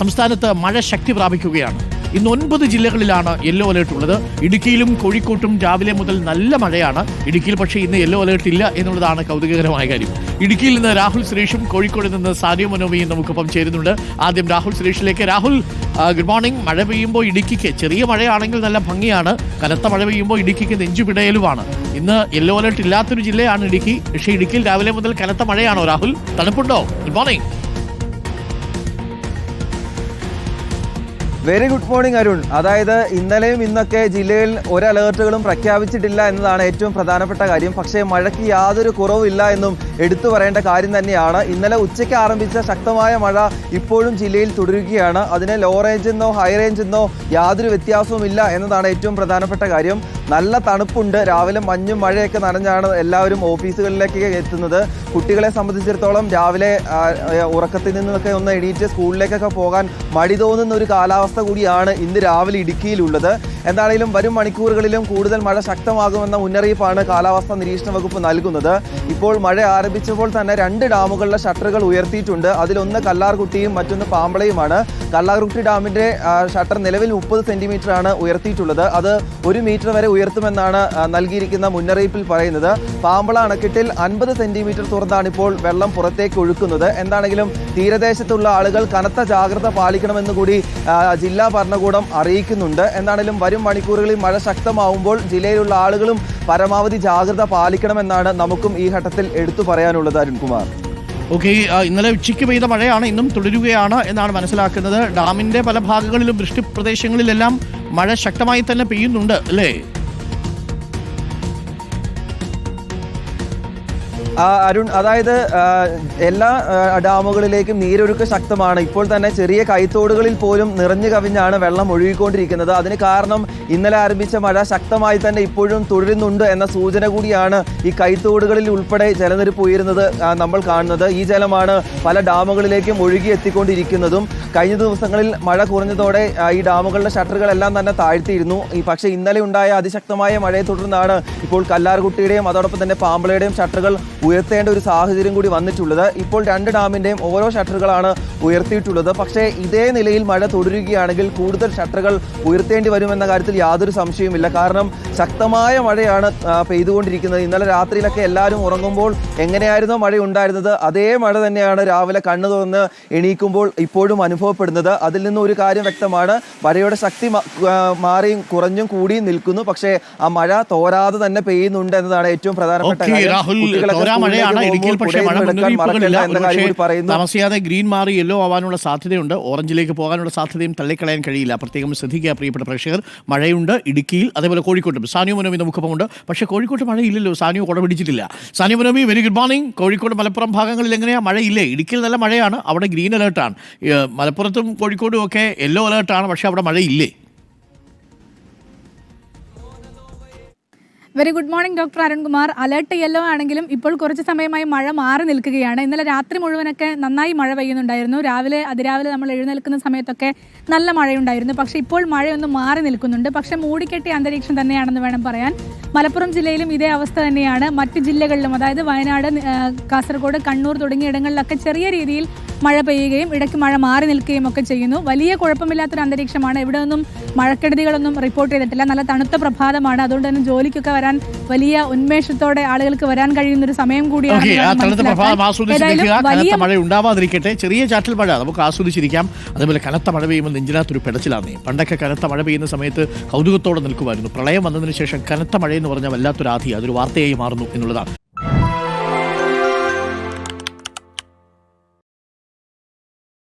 സംസ്ഥാനത്ത് മഴ ശക്തി പ്രാപിക്കുകയാണ്. ഇന്ന് ഒൻപത് ജില്ലകളിലാണ് യെല്ലോ അലേർട്ട് ഉള്ളത്. ഇടുക്കിയിലും കോഴിക്കോട്ടും രാവിലെ മുതൽ നല്ല മഴയാണ്. ഇടുക്കിയിൽ പക്ഷേ ഇന്ന് യെല്ലോ അലേർട്ട് ഇല്ല എന്നുള്ളതാണ് കൗതുകകരമായ കാര്യം. ഇടുക്കിയിൽ നിന്ന് രാഹുൽ സുരേഷും കോഴിക്കോട് നിന്ന് സാനിയ മനോമിയും നമുക്കൊപ്പം ചേരുന്നുണ്ട്. ആദ്യം രാഹുൽ സുരേഷിലേക്ക്. രാഹുൽ ഗുഡ് മോർണിംഗ് മഴ പെയ്യുമ്പോൾ ഇടുക്കിക്ക് ചെറിയ മഴയാണെങ്കിൽ നല്ല ഭംഗിയാണ്. കനത്ത മഴ പെയ്യുമ്പോൾ ഇടുക്കിക്ക് നെഞ്ചുപിടയലുമാണ്. ഇന്ന് യെല്ലോ അലേർട്ട് ഇല്ലാത്തൊരു ജില്ലയാണ് ഇടുക്കി. പക്ഷേ ഇടുക്കിയിൽ രാവിലെ മുതൽ കനത്ത മഴയാണോ Rahul? തണുപ്പുണ്ടോ? Good morning very good morning Arun അതായത് ഇന്നലെയും ഇന്നൊക്കെ ജില്ലയിൽ ഒരു അലേർട്ടുകളും പ്രഖ്യാപിച്ചിട്ടില്ല എന്നതാണ് ഏറ്റവും പ്രധാനപ്പെട്ട കാര്യം. പക്ഷേ മഴയ്ക്ക് യാതൊരു കുറവില്ല എന്നും എടുത്തു പറയേണ്ട കാര്യം തന്നെയാണ്. ഇന്നലെ ഉച്ചയ്ക്ക് ആരംഭിച്ച ശക്തമായ മഴ ഇപ്പോഴും ജില്ലയിൽ തുടരുകയാണ്. അതിന് ലോ റേഞ്ച് എന്നോ ഹൈ റേഞ്ച് എന്നോ യാതൊരു വ്യത്യാസവുമില്ല എന്നതാണ് ഏറ്റവും പ്രധാനപ്പെട്ട കാര്യം. നല്ല തണുപ്പുണ്ട്. രാവിലെ മഞ്ഞും മഴയൊക്കെ നനഞ്ഞാണ് എല്ലാവരും ഓഫീസുകളിലേക്ക് എത്തുന്നത്. കുട്ടികളെ സംബന്ധിച്ചിടത്തോളം രാവിലെ ഉറക്കത്തിൽ നിന്നൊക്കെ ഒന്ന് എണീറ്റ് സ്കൂളിലേക്കൊക്കെ പോകാൻ മടി തോന്നുന്ന ഒരു കാലാവസ്ഥ കൂടിയാണ് ഇന്ന് രാവിലെ ഇടുക്കിയിലുള്ളത്. എന്താണെങ്കിലും വരും മണിക്കൂറുകളിലും കൂടുതൽ മഴ ശക്തമാകുമെന്ന മുന്നറിയിപ്പാണ് കാലാവസ്ഥാ നിരീക്ഷണ വകുപ്പ് നൽകുന്നത്. ഇപ്പോൾ മഴ ആരംഭിച്ചപ്പോൾ തന്നെ രണ്ട് ഡാമുകളിലെ ഷട്ടറുകൾ ഉയർത്തിയിട്ടുണ്ട്. അതിലൊന്ന് കല്ലാർകുട്ടിയും മറ്റൊന്ന് പാമ്പളയുമാണ്. കല്ലാർകുട്ടി ഡാമിന്റെ ഷട്ടർ നിലവിൽ മുപ്പത് സെന്റിമീറ്ററാണ് ഉയർത്തിയിട്ടുള്ളത്. അത് ഒരു മീറ്റർ വരെ ഉയർത്തുമെന്നാണ് നൽകിയിരിക്കുന്ന മുന്നറിയിപ്പിൽ പറയുന്നത്. പാമ്പള അണക്കെട്ടിൽ അൻപത് സെന്റിമീറ്റർ തുറന്നാണ് ഇപ്പോൾ വെള്ളം പുറത്തേക്ക് ഒഴുക്കുന്നത്. എന്താണെങ്കിലും തീരദേശത്തുള്ള ആളുകൾ കനത്ത ജാഗ്രത പാലിക്കണമെന്ന് കൂടി ജില്ലാ ഭരണകൂടം അറിയിക്കുന്നുണ്ട്. എന്താണെങ്കിലും വരും മണിക്കൂറുകളിൽ മഴ ശക്തമാവുമ്പോൾ ജില്ലയിലുള്ള ആളുകളും പരമാവധി ജാഗ്രത പാലിക്കണമെന്നാണ് നമുക്കും ഈ ഘട്ടത്തിൽ എടുത്തു പറയാനുള്ളത് അരുൺകുമാർ. ഓക്കെ ഇന്നലെ ഉച്ചയ്ക്ക് പെയ്ത മഴയാണ് ഇന്നും തുടരുകയാണ് എന്നാണ് മനസ്സിലാക്കുന്നത്. ഡാമിന്റെ പല ഭാഗങ്ങളിലും വൃഷ്ടി പ്രദേശങ്ങളിലെല്ലാം മഴ ശക്തമായി തന്നെ പെയ്യുന്നുണ്ട് അല്ലേ? അരുൺ അതായത് എല്ലാ ഡാമുകളിലേക്കും നീരൊഴുക്ക് ശക്തമാണ്. ഇപ്പോൾ തന്നെ ചെറിയ കൈത്തോടുകളിൽ പോലും നിറഞ്ഞു കവിഞ്ഞാണ് വെള്ളം ഒഴുകിക്കൊണ്ടിരിക്കുന്നത്. അതിന് കാരണം ഇന്നലെ ആരംഭിച്ച മഴ ശക്തമായി തന്നെ ഇപ്പോഴും തുടരുന്നുണ്ട് എന്ന സൂചന കൂടിയാണ് ഈ കൈത്തോടുകളിൽ ഉൾപ്പെടെ ജലനിരപ്പ് ഉയരുന്നത് നമ്മൾ കാണുന്നത്. ഈ ജലമാണ് പല ഡാമുകളിലേക്കും ഒഴുകി എത്തിക്കൊണ്ടിരിക്കുന്നതും. കഴിഞ്ഞ ദിവസങ്ങളിൽ മഴ കുറഞ്ഞതോടെ ഈ ഡാമുകളുടെ ഷട്ടറുകളെല്ലാം തന്നെ താഴ്ത്തിയിരുന്നു. പക്ഷേ ഇന്നലെ ഉണ്ടായ അതിശക്തമായ മഴയെ തുടർന്നാണ് ഇപ്പോൾ കല്ലാർകുട്ടിയുടെയും അതോടൊപ്പം തന്നെ പാമ്പളയുടെയും ഷട്ടറുകൾ ഉയർത്തേണ്ട ഒരു സാഹചര്യം കൂടി വന്നിട്ടുള്ളത്. ഇപ്പോൾ രണ്ട് ഡാമിന്റെയും ഓരോ ഷട്ടറുകളാണ് ഉയർത്തിയിട്ടുള്ളത്. പക്ഷേ ഇതേ നിലയിൽ മഴ തുടരുകയാണെങ്കിൽ കൂടുതൽ ഷട്ടറുകൾ ഉയർത്തേണ്ടി വരുമെന്ന കാര്യത്തിൽ യാതൊരു സംശയവുമില്ല. കാരണം ശക്തമായ മഴയാണ് പെയ്തുകൊണ്ടിരിക്കുന്നത്. ഇന്നലെ രാത്രിയിലൊക്കെ എല്ലാവരും ഉറങ്ങുമ്പോൾ എങ്ങനെയായിരുന്നോ മഴ ഉണ്ടായിരുന്നത്? അതേ മഴ തന്നെയാണ് രാവിലെ കണ്ണു തുറന്ന് എണീക്കുമ്പോൾ ഇപ്പോഴും അനുഭവപ്പെടുന്നത്. അതിൽ നിന്ന് ഒരു കാര്യം വ്യക്തമാണ്. മഴയുടെ ശക്തി മാറിയും കുറഞ്ഞും കൂടിയും നിൽക്കുന്നു. പക്ഷേ ആ മഴ തോരാതെ തന്നെ പെയ്യുന്നുണ്ട് എന്നതാണ് ഏറ്റവും പ്രധാനപ്പെട്ട താമസിയാതെ ഗ്രീൻ മാറി യെല്ലോ ആവാനുള്ള സാധ്യതയുണ്ട്. ഓറഞ്ചിലേക്ക് പോകാനുള്ള സാധ്യതയും തള്ളിക്കളയാൻ കഴിയില്ല. പ്രത്യേകം ശ്രദ്ധിക്കുക പ്രിയപ്പെട്ട പ്രേക്ഷകർ. മഴയുണ്ട് ഇടുക്കിയിൽ അതേപോലെ കോഴിക്കോട്ടും. സാനിയോ മനോമി നമുക്കൊപ്പമുണ്ട് പക്ഷേ കോഴിക്കോട്ട് മഴയില്ലല്ലോ. സാനിയോ കുട പിടിച്ചിട്ടില്ല. Saniyo Manomi very good morning Kozhikode Malappuram ഭാഗങ്ങളിൽ എങ്ങനെയാ? മഴയില്ലേ? ഇടുക്കിയിൽ നല്ല മഴയാണ്. അവിടെ ഗ്രീൻ അലേർട്ടാണ് മലപ്പുറത്തും കോഴിക്കോടും ഒക്കെ യെല്ലോ അലേർട്ടാണ് പക്ഷേ അവിടെ മഴയില്ലേ? Very good morning doctor Arunkumar alert yellow ആണെങ്കിലും ഇപ്പോൾ കുറച്ച് സമയമായി മഴ മാറി നിൽക്കുകയാണ്. ഇന്നലെ രാത്രി മുഴുവനൊക്കെ നന്നായി മഴ പെയ്യുന്നുണ്ടായിരുന്നു. രാവിലെ അതിരാവിലെ നമ്മൾ എഴുന്നേൽക്കുന്ന സമയത്തൊക്കെ നല്ല മഴയുണ്ടായിരുന്നു. പക്ഷേ ഇപ്പോൾ മഴയൊന്നും മാറി നിൽക്കുന്നുണ്ട്. പക്ഷേ മൂടിക്കെട്ടിയ അന്തരീക്ഷം തന്നെയാണെന്ന് വേണം പറയാൻ. മലപ്പുറം ജില്ലയിലും ഇതേ അവസ്ഥ തന്നെയാണ്. മറ്റ് ജില്ലകളിലും അതായത് വയനാട് കാസർഗോഡ് കണ്ണൂർ തുടങ്ങിയ ഇടങ്ങളിലൊക്കെ ചെറിയ രീതിയിൽ മഴ പെയ്യുകയും ഇടയ്ക്ക് മഴ മാറി നിൽക്കുകയും ഒക്കെ ചെയ്യുന്നു. വലിയ കുഴപ്പമില്ലാത്തൊരു അന്തരീക്ഷമാണ്. ഇവിടെ ഒന്നും മഴക്കെടുതികളൊന്നും റിപ്പോർട്ട് ചെയ്തിട്ടില്ല. നല്ല തണുത്ത പ്രഭാതമാണ്. അതുകൊണ്ട് തന്നെ ജോലിക്കൊക്കെ വരാൻ വലിയ ഉന്മേഷത്തോടെ ആളുകൾക്ക് വരാൻ കഴിയുന്ന ഒരു സമയം കൂടിയാണ് വലിയ മഴ ഉണ്ടാവാതിരിക്കട്ടെ. ചെറിയ ചാറ്റൽ മഴ നമുക്ക് ആസ്വദിച്ചിരിക്കാം. അതേപോലെ കനത്ത മഴ പെയ്യുമ്പോൾ നെഞ്ചിനകത്തൊരു പെടച്ചിലാണ് പണ്ടൊക്കെ കനത്ത മഴ പെയ്യുന്ന സമയത്ത് കൗതുകത്തോടെ നിൽക്കുമായിരുന്നു. പ്രളയം വന്നതിന് ശേഷം കനത്ത മഴ എന്ന് പറഞ്ഞാൽ വല്ലാത്തൊരു ആധി അതൊരു വാർത്തയായി മാറുന്നു എന്നുള്ളതാണ്.